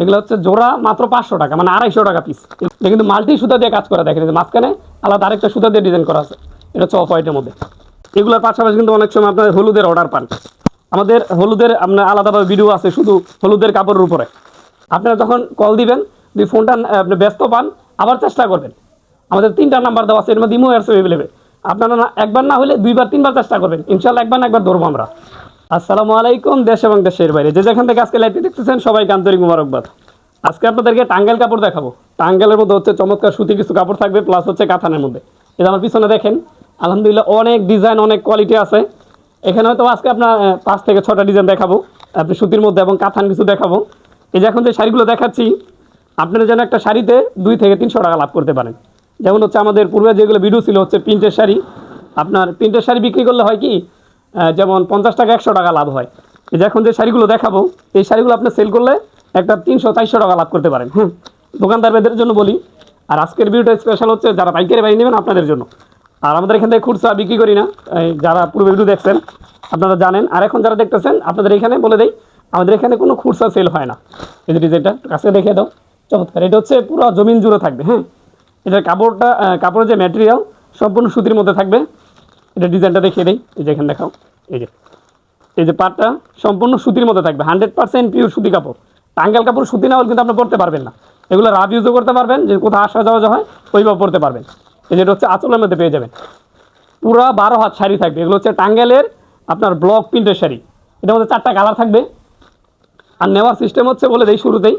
এগুলো হচ্ছে জোড়া মাত্র পাঁচশো টাকা মানে আড়াইশো টাকা পিস এটা কিন্তু মাল্টি সুতা দিয়ে কাজ করা, দেখেন মাঝখানে আলাদা আরেকটা সুতা দিয়ে ডিজাইন করা আছে। এটা হচ্ছে অফ হোয়াইটের মধ্যে। এগুলোর পাশাপাশি কিন্তু অনেক সময় আপনার হলুদের অর্ডার পান। আমাদের হলুদের আপনার আলাদাভাবে ভিডিও আছে শুধু হলুদের কাপড়ের উপরে। আপনারা যখন কল দিবেন, যদি ফোনটা আপনি ব্যস্ত পান, আবার চেষ্টা করবেন। আমাদের তিনটা নাম্বার দেওয়া আছে, এর মধ্যে ইমো আছে এভেলেবেল আপনারা একবার না হলে দুইবার, তিনবার চেষ্টা করবেন। ইনশাল্লাহ একবার না একবার ধরবো আমরা। আসসালামু আলাইকুম, দেশ এবং দেশের বাইরে। যে যেখান থেকে আজকে লাইভটি দেখতেছেন, সবাইকে আন্তরিক মুবারকবাদ। আজকে আপনাদেরকে টাঙ্গেল কাপড় দেখাবো। টাঙ্গেলের মধ্যে হচ্ছে চমৎকার সুতি কিছু কাপড় থাকবে প্লাস হচ্ছে কাথানের মধ্যে। এটা আমার পিছনে দেখেন, আলহামদুলিল্লাহ অনেক ডিজাইন অনেক কোয়ালিটি আছে। এখানে হয়তো আজকে আপনার পাঁচ থেকে ছটা ডিজাইন দেখাবো। আপনি সুতির মধ্যে এবং কাথান কিছু দেখাবো। এই যে এখন যে শাড়িগুলো দেখাচ্ছি, আপনারা যেন একটা শাড়িতে দুই থেকে তিনশো টাকা লাভ করতে পারেন। যেমন হচ্ছে আমাদের পূর্বে যেগুলো ভিডিও ছিল হচ্ছে প্রিন্টের শাড়ি। আপনার প্রিন্টের শাড়ি বিক্রি করলে হয় কি যেমন পঞ্চাশ টাকা একশো টাকা লাভ হয়। যে এখন যে শাড়িগুলো দেখাবো, এই শাড়িগুলো আপনি সেল করলে একটা তিনশো চারশো টাকা লাভ করতে পারেন। হ্যাঁ দোকানদারদের জন্য বলি। আর আজকের ভিডিওটা স্পেশাল হচ্ছে যারা পাইকারি বাড়ি নেবেন আপনাদের জন্য। আর আমাদের এখান থেকে খুচরা বিক্রি করি না যারা পূর্বে ভিডিও দেখছেন, আপনারা জানেন। আর এখন যারা দেখতেছেন, আপনাদের এখানে বলে দেই, আমাদের এখানে কোনো খুচরা সেল হয় না। এই ডিজাইনটা কাছে দেখে দাও। চমৎকার, এটা হচ্ছে পুরো জমিন জুড়ে থাকবে হ্যাঁ। এটার কাপড়টা কাপড়ের যে ম্যাটেরিয়াল সম্পূর্ণ সুতির মধ্যে থাকবে। এটা ডিজাইনটা দেখিয়ে দিই। এই যে এখানে দেখাও। এই যে। এই যে পাটটা সম্পূর্ণ সুতির মতো থাকবে। হান্ড্রেড পার্সেন্ট পিওর সুতি কাপড়। টাঙ্গাল কাপড় সুতি না হলে কিন্তু আপনি পরতে পারবেন না। এগুলো রাফ ইউজও করতে পারবেন, যে কোথাও আসা যাওয়া হয়, ওইভাবে পরতে পারবেন। এই যেটা হচ্ছে আঁচলের মধ্যে পেয়ে যাবেন। পুরো বারো হাত শাড়ি থাকবে। এগুলো হচ্ছে টাঙ্গেলের আপনার ব্লক প্রিন্টের শাড়ি। এটার মধ্যে চারটা কালার থাকবে। আর নেওয়ার সিস্টেম হচ্ছে বলে দেই শুরুতেই।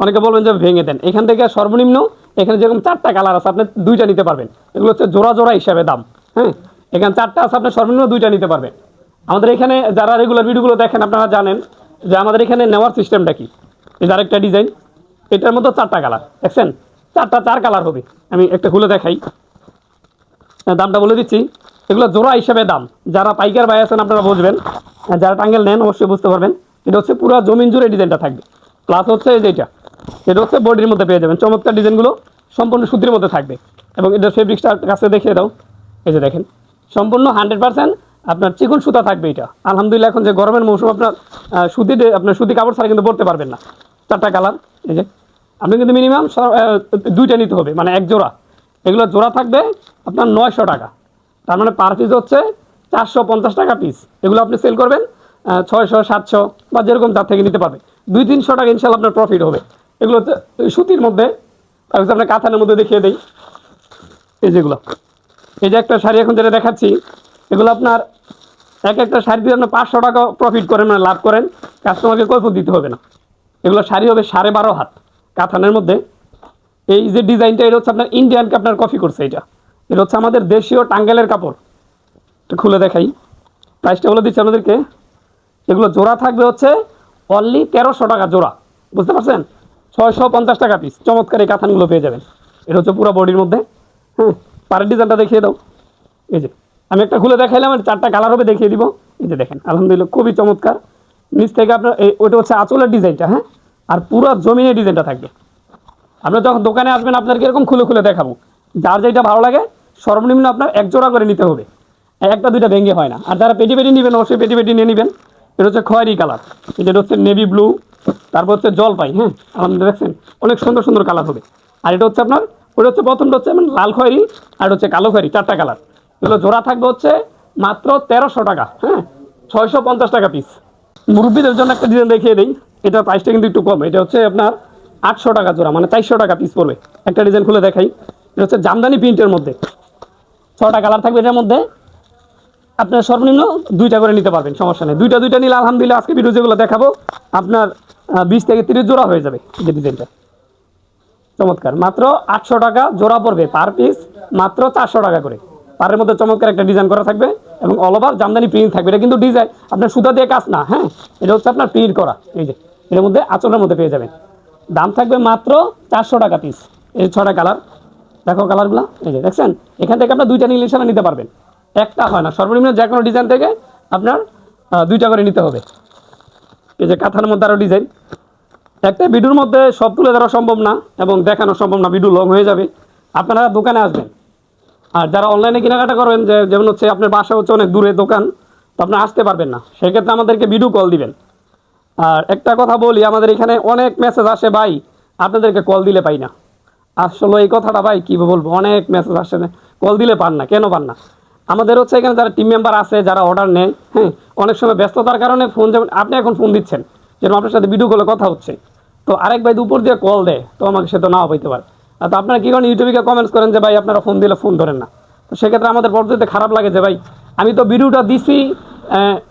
অনেকে বলবেন যে ভেঙে দেন। এখান থেকে সর্বনিম্ন এখানে যেরকম চারটা কালার আছে, আপনি দুইটা নিতে পারবেন। এগুলো হচ্ছে জোড়া জোড়া হিসাবে দাম। হ্যাঁ? এখানে চারটা আছে আপনি সর্বনিম্ন দুইটা নিতে পারবেন। আমাদের এখানে যারা রেগুলার ভিডিওগুলো দেখেন, আপনারা জানেন যে আমাদের এখানে নেওয়ার সিস্টেমটা কি? এই আরেকটা ডিজাইন এটার মধ্যে চারটা কালার দেখছেন? চারটা চার কালার হবে। আমি একটা খুলে দেখাই। দামটা বলে দিচ্ছি। এগুলো জোড়া হিসাবে দাম। যারা পাইকার বাই আছেন, আপনারা বুঝবেন। যারা টাঙ্গেল নেন, অবশ্যই বুঝতে পারবেন। এটা হচ্ছে পুরো জমিন জুড়ে ডিজাইনটা থাকবে। প্লাস হচ্ছে এই যে এটা। এটা হচ্ছে বডির মধ্যে পেয়ে যাবেন। চমৎকার ডিজাইনগুলো সম্পূর্ণ সুতির মধ্যে থাকবে। এবং এটার ফেব্রিক্সটা কাছে দেখিয়ে দাও। এই যে দেখেন। সম্পূর্ণ হান্ড্রেড পার্সেন্ট আপনার চিকন সুতা থাকবে এটা। আলহামদুলিল্লাহ, এখন যে গরমের মৌসুম, আপনার সুতি আপনার সুতি কাপড় ছাড়া কিন্তু পরতে পারবেন না। চারটা কালার, এই যে। আপনি কিন্তু মিনিমাম দুইটা নিতে হবে মানে এক জোড়া। এগুলো জোড়া থাকবে আপনার নয়শো টাকা। তার মানে পার পিস হচ্ছে চারশো পঞ্চাশ টাকা পিস এগুলো আপনি সেল করবেন ছয়শো, সাতশো বা যেরকম তার থেকে নিতে পারবে। দুই তিনশো টাকা ইনশাল্লাহ আপনার প্রফিট হবে। এগুলো সুতির মধ্যে তার হচ্ছে আপনার কাঁথানের মধ্যে দেখিয়ে দিই। এই যেগুলো। এই যে একটা শাড়ি এখন যেটা দেখাচ্ছি, এগুলো আপনার এক একটা শাড়ি দিয়ে আপনি পাঁচশো টাকা প্রফিট করেন মানে লাভ করেন। কাস্টমারকে কৈফত দিতে হবে না। এগুলো শাড়ি হবে সাড়ে বারো হাত। কাথানের মধ্যে। এই যে ডিজাইনটা, এটা হচ্ছে আপনার ইন্ডিয়ানকে আপনার কপি করছে এটা। এটা হচ্ছে আমাদের দেশীয় টাঙ্গেলের কাপড়। এটা খুলে দেখাই। প্রাইসটা বলে দিচ্ছি আমাদেরকে এগুলো জোড়া থাকবে হচ্ছে অনলি তেরোশো টাকা জোড়া। বুঝতে পারছেন? ছয়শো পঞ্চাশ টাকা পিস চমৎকার এই কাথানগুলো পেয়ে যাবেন। এটা হচ্ছে পুরো বডির মধ্যে। হ্যাঁ। পারের ডিজাইনটা দেখিয়ে দাও। এই যে, আমি একটা খুলে দেখাইলাম আর চারটা কালার হবে, দেখিয়ে দিব। এই যে দেখেন, আলহামদুলিল্লাহ খুবই চমৎকার। নিচ থেকে আপনার এই, ওইটা হচ্ছে আঁচলের ডিজাইনটা হ্যাঁ? আর পুরো জমিনের ডিজাইনটা থাকবে। আপনার যখন দোকানে আসবেন আপনার এরকম খুলে খুলে দেখাবো। যার যেটা ভালো লাগে, সর্বনিম্ন আপনার এক জোড়া করে নিতে হবে। একটা, দুইটা ভেঙে হয় না। আর যারা পেটি পেটি নেবেন, অবশ্যই পেটি পেটি নিয়ে নেবেন। এটা হচ্ছে খয়েরি কালার। এটা হচ্ছে নেভি ব্লু, তারপর হচ্ছে জলপাই হ্যাঁ? আলহামদুলিল্লাহ দেখছেন, অনেক সুন্দর সুন্দর কালার হবে। আর এটা হচ্ছে আপনার ওটা হচ্ছে প্রথমটা হচ্ছে আপনার লাল খয়েরি আর হচ্ছে কালো খয়েরি, চারটা কালার। এগুলো জোড়া থাকবে হচ্ছে মাত্র তেরোশো টাকা হ্যাঁ? ছয়শো পঞ্চাশ টাকা পিস মুরব্বীদের জন্য একটা ডিজাইন দেখিয়ে দিই, এটার প্রাইসটা কিন্তু একটু কম। এটা হচ্ছে আপনার আটশো টাকা জোড়া মানে চারশো টাকা পিস পড়বে। একটা ডিজাইন খুলে দেখাই। এটা হচ্ছে জামদানি প্রিন্টের মধ্যে। ছটা কালার থাকবে এটার মধ্যে। আপনার সর্বনিম্ন দুইটা করে নিতে পারবেন, সমস্যা নেই। দুইটা দুইটা নিলে আলহামদুলিল্লাহ আজকে ভিডিও যেগুলো দেখাবো, আপনার বিশ থেকে তিরিশ জোড়া হয়ে যাবে যে ডিজাইনটা চমৎকার। মাত্র আটশো টাকা জোড়া পড়বে পার পিস মাত্র চারশো টাকা করে। পারের মধ্যে চমৎকার একটা ডিজাইন করা থাকবে এবং অল ওভার জামদানি প্রিন্ট থাকবে। এটা কিন্তু ডিজাইন আপনার সুতা দিয়ে কাজ না হ্যাঁ? এটা হচ্ছে আপনার প্রিন্ট করা, এই যে। এর মধ্যে আঁচলের মধ্যে পেয়ে যাবেন। দাম থাকবে মাত্র চারশো টাকা পিস এই ছটা কালার দেখো কালারগুলো এই যে, দেখছেন? এখান থেকে আপনার দুইটা নিলে নিতে পারবেন। একটা হয় না, সর্বনিম্ন যে কোনো ডিজাইন থেকে আপনার দুইটা করে নিতে হবে। এই যে কাঁথার মধ্যে আরও ডিজাইন একটা ভিডিওর মধ্যে সব তুলে ধরা সম্ভব না এবং দেখানো সম্ভব না, ভিডিও লং হয়ে যাবে। আপনারা দোকানে আসবেন। আর যারা অনলাইনে কেনাকাটা করবেন, যে যেমন হচ্ছে আপনার বাসা হচ্ছে অনেক দূরে দোকান, তো আপনি আসতে পারবেন না। সেক্ষেত্রে আমাদেরকে ভিডিও কল দিবেন। আর একটা কথা বলি, আমাদের এখানে অনেক মেসেজ আসে, ভাই, আপনাদেরকে কল দিলে পাই না। আসলে এই কথাটা, ভাই, কী বলব? অনেক মেসেজ আসে কল দিলে পান না, কেন পান না? আমাদের হচ্ছে এখানে যারা টিম মেম্বার আছে, যারা অর্ডার নেয় হ্যাঁ অনেক সময় ব্যস্ততার কারণে ফোন যেমন, আপনি এখন ফোন দিচ্ছেন, যেরকম আপনার সাথে ভিডিও কলে কথা হচ্ছে। তো আরেক ভাই দুপুর দিয়ে কল দেয়, তো আমাকে সে তো নাও পাইতে পারে। তো আপনারা কী করেন ইউটিউবে কমেন্টস করেন যে, ভাই, আপনারা ফোন দিলে ফোন ধরেন না। তো সেক্ষেত্রে আমাদের পরবর্তীতে খারাপ লাগে যে, ভাই, আমি তো ভিডিওটা দিছি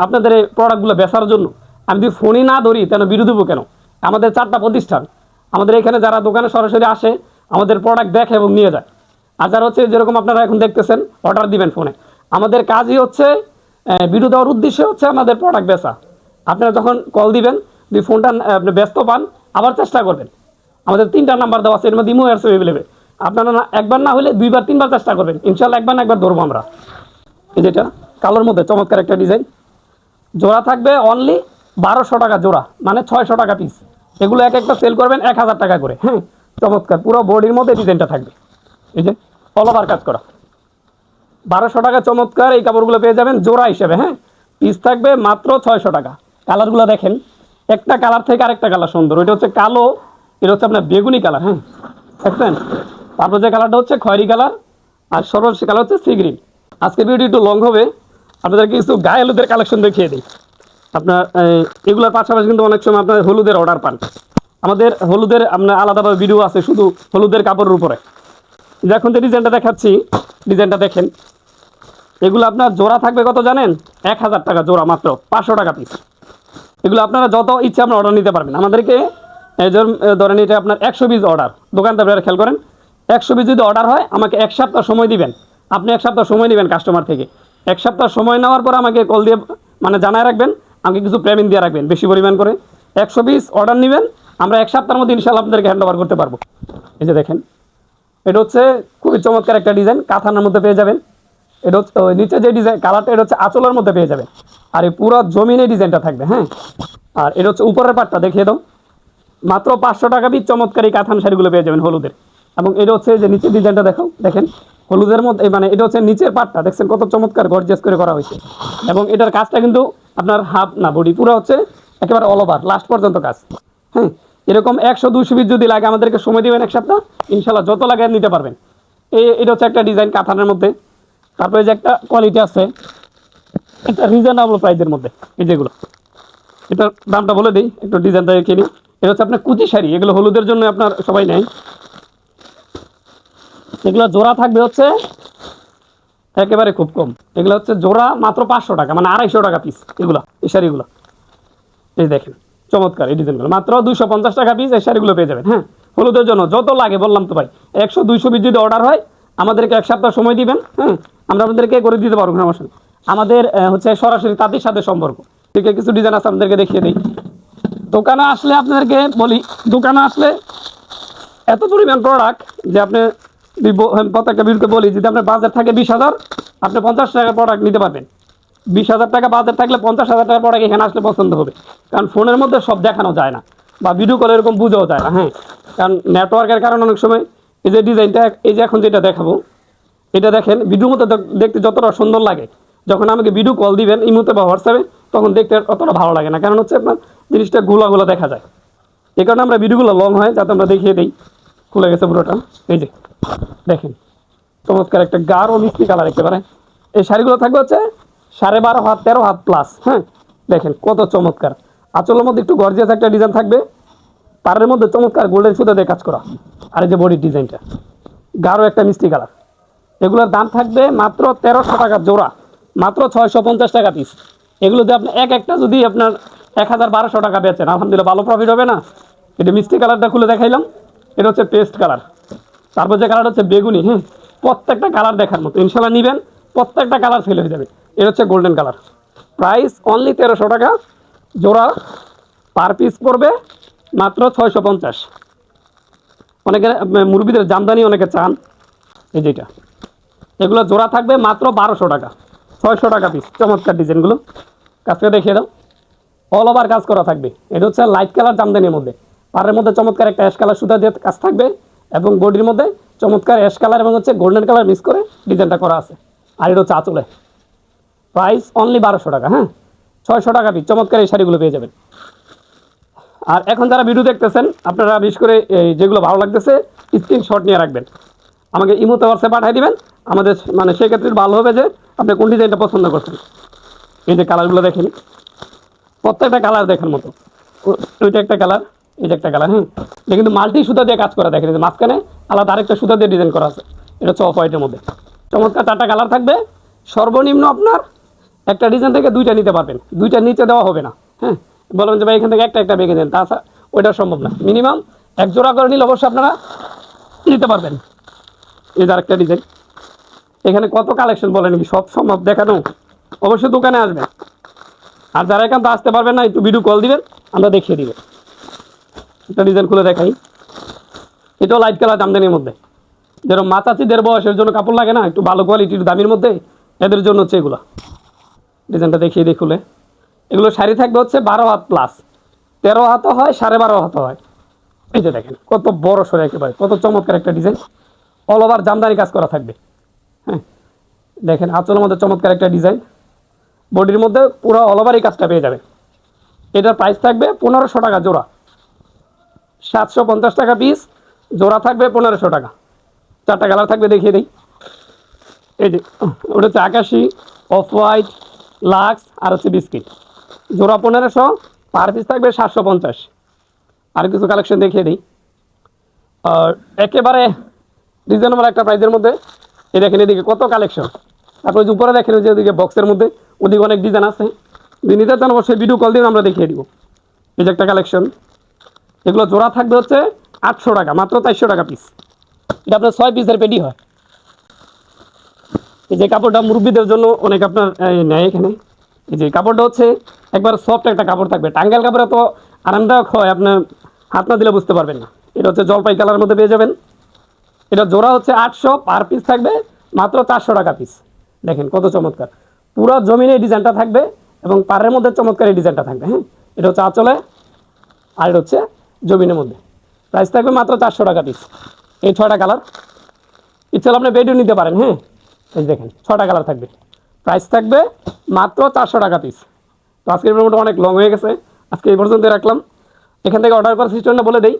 আপনাদের এই প্রোডাক্টগুলো বেচার জন্য। আমি যদি ফোনই না ধরি, তাহলে ভিডিও দেবো কেন? আমাদের চারটা প্রতিষ্ঠান, আমাদের এখানে যারা দোকানে সরাসরি আসে, আমাদের প্রোডাক্ট দেখে এবং নিয়ে যায়। আর যারা হচ্ছে, যেরকম আপনারা এখন দেখতেছেন অর্ডার দিবেন ফোনে আমাদের কাজই হচ্ছে ভিডিও দেওয়ার উদ্দেশ্য হচ্ছে আমাদের প্রোডাক্ট বেচা। আপনারা যখন কল দিবেন, যদি ফোনটা ব্যস্ত পান আবার চেষ্টা করবেন। আমাদের তিনটা নাম্বার দেওয়া আছে, এর মধ্যে ইমো আছে অ্যাভেলেবেল আপনারা একবার না হলে দুইবার, তিনবার চেষ্টা করবেন। ইনশাল্লাহ একবার না একবার ধরবো আমরা। এই যেটা কালোর মধ্যে চমৎকার একটা ডিজাইন জোড়া থাকবে অনলি বারোশো টাকা জোড়া মানে ছয়শো টাকা পিস এগুলো এক একটা সেল করবেন এক হাজার টাকা করে। হ্যাঁ চমৎকার। পুরো বডির মধ্যে ডিজাইনটা থাকবে। এই যে অল ওভার কাজ করা। বারোশো টাকা চমৎকার, এই কাপড়গুলো পেয়ে যাবেন জোড়া হিসেবে। হ্যাঁ পিস থাকবে মাত্র ছয়শো টাকা। কালারগুলো দেখেন। একটা কালার থেকে আরেকটা কালার সুন্দর। ওইটা হচ্ছে কালো, এটা হচ্ছে আপনার বেগুনি কালার হ্যাঁ? দেখছেন? তারপর যে কালারটা হচ্ছে খয়েরি কালার, আর সর্বশেষ কালার হচ্ছে সি গ্রিন। আজকের ভিডিও একটু লং হবে। আপনাদেরকে কিছু গায়ে হলুদের কালেকশন দেখিয়ে দিই। আপনার এগুলোর পাশাপাশি কিন্তু অনেক সময় আপনার হলুদের অর্ডার পান। আমাদের হলুদের আপনার আলাদাভাবে ভিডিও আছে শুধু হলুদের কাপড়ের উপরে। এখন যে ডিজাইনটা দেখাচ্ছি ডিজাইনটা দেখেন। এগুলো আপনার জোড়া থাকবে কত জানেন? এক হাজার টাকা জোড়া মাত্র, পাঁচশো টাকা পিস এগুলো আপনারা যত ইচ্ছে আপনার অর্ডার নিতে পারবেন। আমাদেরকে ধরুন, এটা আপনার একশো পিস অর্ডার দোকানতে আপনারা খেয়াল করেন একশো পিস যদি অর্ডার হয় আমাকে এক সপ্তাহ সময় দিবেন। আপনি এক সপ্তাহ সময় নেবেন কাস্টমার থেকে। এক সপ্তাহ সময় নেওয়ার পর আমাকে কল দিয়ে মানে জানায় রাখবেন আমাকে কিছু পেমেন্ট দিয়ে রাখবেন বেশি পরিমাণ করে। একশো পিস অর্ডার নেবেন আমরা এক সপ্তাহের মধ্যে ইনশাল্লাহ আপনাদেরকে হ্যান্ড ওভার করতে পারব। এই যে দেখেন এটা হচ্ছে খুবই চমৎকার একটা ডিজাইন কাঁথানার মধ্যে পেয়ে যাবেন। এটা হচ্ছে নিচে যে ডিজাইন কালারটা এটা হচ্ছে আঁচলের মধ্যে পেয়ে যাবেন। আর এই পুরো জমিনে ডিজাইনটা থাকবে হ্যাঁ? আর এটা হচ্ছে উপরের পাটটা, দেখিয়ে দাও। মাত্র পাঁচশো টাকা পিস চমৎকার কাঁথান শাড়িগুলো পেয়ে যাবেন হলুদের। এবং এটা হচ্ছে যে নিচের ডিজাইনটা দেখো দেখেন। হলুদের মধ্যে মানে এটা হচ্ছে নিচের পাটটা, দেখছেন কত চমৎকার গর্জিয়াস করে করা হয়েছে। এবং এটার কাজটা কিন্তু আপনার হাফ না বডি পুরো হচ্ছে একেবারে অল ওভার লাস্ট পর্যন্ত কাজ। হ্যাঁ? এরকম একশো দুশো পিস যদি লাগে আমাদেরকে সময় দিবেন এক সপ্তাহ ইনশাল্লাহ যত লাগে নিতে পারবেন। এই, এটা হচ্ছে একটা ডিজাইন কাঁথানের মধ্যে। তারপরে যে একটা কোয়ালিটি আছে একটা রিজনেবল প্রাইসের মধ্যে, এই যেগুলো। এটার দামটা বলে দিই, একটু ডিজাইনটা নিই এটা হচ্ছে আপনার কুচি শাড়ি, এগুলো হলুদের জন্য আপনার সবাই নেয়। এগুলো জোড়া থাকবে হচ্ছে একেবারে খুব কম। এগুলো হচ্ছে জোড়া মাত্র পাঁচশো টাকা মানে আড়াইশো টাকা পিস এগুলো, এই শাড়িগুলো। এই দেখেন, চমৎকার এই ডিজাইনগুলো মাত্র দুশো পঞ্চাশ টাকা পিস এই শাড়িগুলো পেয়ে যাবেন হ্যাঁ। হলুদের জন্য যত লাগে বললাম তো ভাই, একশো, দুইশো পিস যদি অর্ডার হয় আমাদেরকে এক সপ্তাহ সময় দিবেন হ্যাঁ আমরা আপনাদেরকে করে দিতে পারব সমস্যা। আমাদের হচ্ছে সরাসরি তাদের সাথে সম্পর্ক। ঠিক কিছু ডিজাইন আছে আপনাদেরকে দেখিয়ে দিই। দোকানে আসলে আপনাদেরকে বলি দোকানে আসলে এত পরিমাণ প্রোডাক্ট যে আপনি ব- হ্যাঁ, প্রত্যেকটা বিরুদ্ধে বলি যদি আপনার বাজার থাকে বিশ হাজার আপনি পঞ্চাশ টাকার প্রোডাক্ট নিতে পারবেন। বিশ হাজার টাকা বাজার থাকলে পঞ্চাশ হাজার টাকার প্রোডাক্ট এখানে আসলে পছন্দ হবে। কারণ ফোনের মধ্যে সব দেখানো যায় না বা ভিডিও কলে এরকম বুঝাও যায় না হ্যাঁ? কারণ নেটওয়ার্কের কারণে অনেক সময় এই যে ডিজাইনটা, এই যে এখন যেটা দেখাবো, এটা দেখেন ভিডিও মতো দেখতে যতটা সুন্দর লাগে। যখন আমাকে ভিডিও কল দিবেন ইমোতে বা হোয়াটসঅ্যাপে তখন দেখতে অতটা ভালো লাগে না। কারণ হচ্ছে আপনার জিনিসটা গোলা গোলা দেখা যায়। এই কারণে আমরা ভিডিওগুলো লং হয়, যাতে আমরা দেখিয়ে দিই। খুলে গেছে পুরোটা। এই যে, দেখেন। চমৎকার একটা গাঢ় মিষ্টি কালার একেবারে। এই শাড়িগুলো থাকবে হচ্ছে সাড়ে বারো হাত, তেরো হাত প্লাস হ্যাঁ? দেখেন, কত চমৎকার। আঁচলের মধ্যে একটু গর্জিয়াস একটা ডিজাইন থাকবে। তারের মধ্যে চমৎকার গোল্ডেন সুতো দিয়ে কাজ করা। আর এই যে বডির ডিজাইনটা। গাঢ় একটা মিষ্টি কালার। এগুলোর দাম থাকবে মাত্র তেরোশো টাকা জোড়া, মাত্র ছয়শো পঞ্চাশ টাকা পিস এগুলো যদি আপনি এক একটা যদি আপনার এক হাজার বারোশো টাকা বেচেন, আলহামদুলিল্লাহ ভালো প্রফিট হবে না। এটা মিষ্টি কালারটা খুলে দেখাইলাম। এটা হচ্ছে পেস্ট কালার। তারপর যে কালার হচ্ছে বেগুনি হ্যাঁ? প্রত্যেকটা কালার দেখার মতো। ইনশাল্লাহ নেবেন, প্রত্যেকটা কালার ফেল হয়ে যাবে। এটা হচ্ছে গোল্ডেন কালার প্রাইস অনলি তেরোশো টাকা। জোড়া পার পিস পড়বে মাত্র ছয়শো পঞ্চাশ। অনেকে মুরগিদের জামদানি অনেকে চান। এই যেটা এগুলো জোড়া থাকবে মাত্র বারোশো টাকা। ছয়শো টাকা পিস চমৎকার ডিজাইনগুলো কাজকে দেখিয়ে দাও। অল ওভার কাজ করা থাকবে। এটা হচ্ছে লাইট কালার জামদানির মধ্যে। পাড়ের মধ্যে চমৎকার একটা অ্যাশ কালার সুতা দিয়ে কাজ থাকবে এবং বডির মধ্যে চমৎকার অ্যাশ কালার এবং হচ্ছে গোল্ডেন কালার মিক্স করে ডিজাইনটা করা আছে। আর এটা হচ্ছে আঁচলে। প্রাইস অনলি বারোশো টাকা হ্যাঁ? ছয়শো টাকা পিস চমৎকার এই শাড়িগুলো পেয়ে যাবেন। আর এখন যারা ভিডিও দেখতেছেন, আপনারা বিশেষ করে এই যেগুলো ভালো লাগতেছে স্ক্রিনশট নিয়ে রাখবেন। আমাকে ইমোতে হোয়াটসঅ্যাপ পাঠিয়ে দিবেন। আমাদের মানে সেক্ষেত্রে ভালো হবে যে, আপনি কোন ডিজাইনটা পছন্দ করছেন। এই যে কালারগুলো দেখেন। প্রত্যেকটা কালার দেখার মতো। ওইটা একটা কালার এটা একটা কালার হ্যাঁ? এটা কিন্তু মাল্টি সুতা দিয়ে কাজ করা, দেখেন মাঝখানে আলাদা আরেকটা সুতা দিয়ে ডিজাইন করা আছে। এটা হচ্ছে অফ হোয়াইটের মধ্যে। চমৎকার চারটা কালার থাকবে। সর্বনিম্ন আপনার একটা ডিজাইন থেকে দুইটা নিতে পারবেন। দুইটা নিচে দেওয়া হবে না হ্যাঁ? বলবেন যে ভাই, এখান থেকে একটা একটা বেঁকে দেন। তাছাড়া ওইটা সম্ভব না। মিনিমাম এক জোড়া করে নিলে অবশ্যই আপনারা নিতে পারবেন। এই যে আরেকটা ডিজাইন এখানে কত কালেকশন বলেন কি? সব সম্ভব দেখানো। অবশ্যই দোকানে আসবেন আর যারা এখান আসতে পারবেন না, একটু ভিডিও কল দিবেন, আমরা দেখিয়ে দিব। একটা ডিজাইন খুলে দেখাই। এটাও লাইট কালার জামদানির মধ্যে। যেরকম মাতাচিদের বয়সের জন্য কাপড় লাগে না, একটু ভালো কোয়ালিটির দামির মধ্যে, এদের জন্য হচ্ছে এগুলো। ডিজাইনটা দেখিয়ে দিই খুলে। এগুলো শাড়ি থাকবে হচ্ছে বারো হাত প্লাস তেরো হাতও হয়, সাড়ে বারো হাতও হয়। এই যে দেখেন, কত বড় সরে একেবারে, কত চমৎকার একটা ডিজাইন অল ওভার জামদানি কাজ করা থাকবে। হ্যাঁ দেখেন, আঁচলের মধ্যে চমৎকার একটা ডিজাইন বডির মধ্যে পুরো অল ওভার এই কাজটা পেয়ে যাবে এটার প্রাইস থাকবে পনেরোশো টাকা জোড়া। সাতশো পঞ্চাশ টাকা পিস জোড়া থাকবে পনেরোশো টাকা। চারটা কালার থাকবে, দেখিয়ে দিই। এই যে, ওটা হচ্ছে আকাশি অফ হোয়াইট লাক্স আর হচ্ছে বিস্কিট জোড়া পনেরোশো, পার পিস থাকবে সাতশো পঞ্চাশ। আর কিছু কালেকশন দেখিয়ে দিই। আর একেবারে রিজনেবল একটা প্রাইসের মধ্যে। এই দেখেন এদিকে কত কালেকশন তারপর যে উপরে দেখেন যে ওদিকে বক্সের মধ্যে, ওদিকে অনেক ডিজাইন আছে। নিতে চান অবশ্যই ভিডিও কল দিন, আমরা দেখিয়ে দিব। এই যে একটা কালেকশন এগুলো জোড়া থাকবে হচ্ছে আটশো টাকা, মাত্র চারশো টাকা পিস এটা আপনার ছয় পিসের পেটি হয়। এই যে কাপড়টা মুরব্বীদের জন্য অনেক আপনার নেয় এখানে। যে কাপড়টা হচ্ছে একবার সফট একটা কাপড় থাকবে। টাঙ্গাল কাপড়ে তো আরামদায়ক হয় আপনার হাত না দিলে বুঝতে পারবেন না। এটা হচ্ছে জলপাই কালারের মধ্যে পেয়ে যাবেন। এটা জোড়া হচ্ছে আটশো, পার পিস থাকবে মাত্র চারশো টাকা পিস দেখেন কত চমৎকার। পুরো জমিনে এই ডিজাইনটা থাকবে এবং পাড়ের মধ্যে চমৎকার এই ডিজাইনটা থাকবে হ্যাঁ? এটা হচ্ছে আঁচলে আর এটা হচ্ছে জমিনের মধ্যে। প্রাইস থাকবে মাত্র চারশো টাকা পিস এই ছয়টা কালার। ইচ্ছে হলে আপনি বেডও নিতে পারেন হ্যাঁ? এই দেখেন ছটা কালার থাকবে। প্রাইস থাকবে মাত্র চারশো টাকা পিস তো আজকের ভিডিওটা অনেক লং হয়ে গেছে। আজকে এই পর্যন্ত রাখলাম। এখান থেকে অর্ডার করার সিস্টেমটা বলে দেই।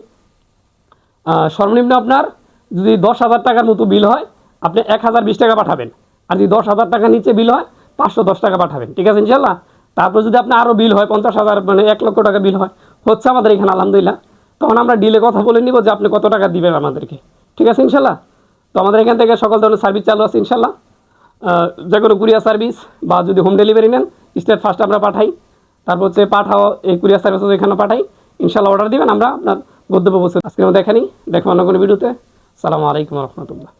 সর্বনিম্ন আপনার যদি দশ হাজার টাকার মতো বিল হয়, আপনি এক হাজার বিশ টাকা পাঠাবেন। আর যদি দশ হাজার টাকা নিচে বিল হয়, পাঁচশো দশ টাকা পাঠাবেন। ঠিক আছে ইনশাল্লাহ তারপর যদি আপনার আরও বিল হয়, পঞ্চাশ হাজার মানে এক লক্ষ টাকা বিল হয়, হচ্ছে আমাদের এখানে, আলহামদুলিল্লাহ। তখন আমরা ডিলে কথা বলে নিব যে আপনি কত টাকা দিবেন আমাদেরকে। ঠিক আছে ইনশাল্লাহ তো আমাদের এখান থেকে সকল ধরনের সার্ভিস চালু আছে ইনশাল্লাহ যে কোনো কুরিয়ার সার্ভিস বা যদি হোম ডেলিভারি নেন, স্টেট ফার্স্ট আমরা পাঠাই। তারপর হচ্ছে পাঠাও, এই কুরিয়ার সার্ভিস এখানে পাঠাই। ইনশাল্লাহ অর্ডার দিবেন, আমরা আপনার গদ্য ব্যবস্থা আজকে আমরা দেখানি দেখো অন্য কোনো ভিডিওতে। সালামু আলাইকুম রহমতুল্লাহ।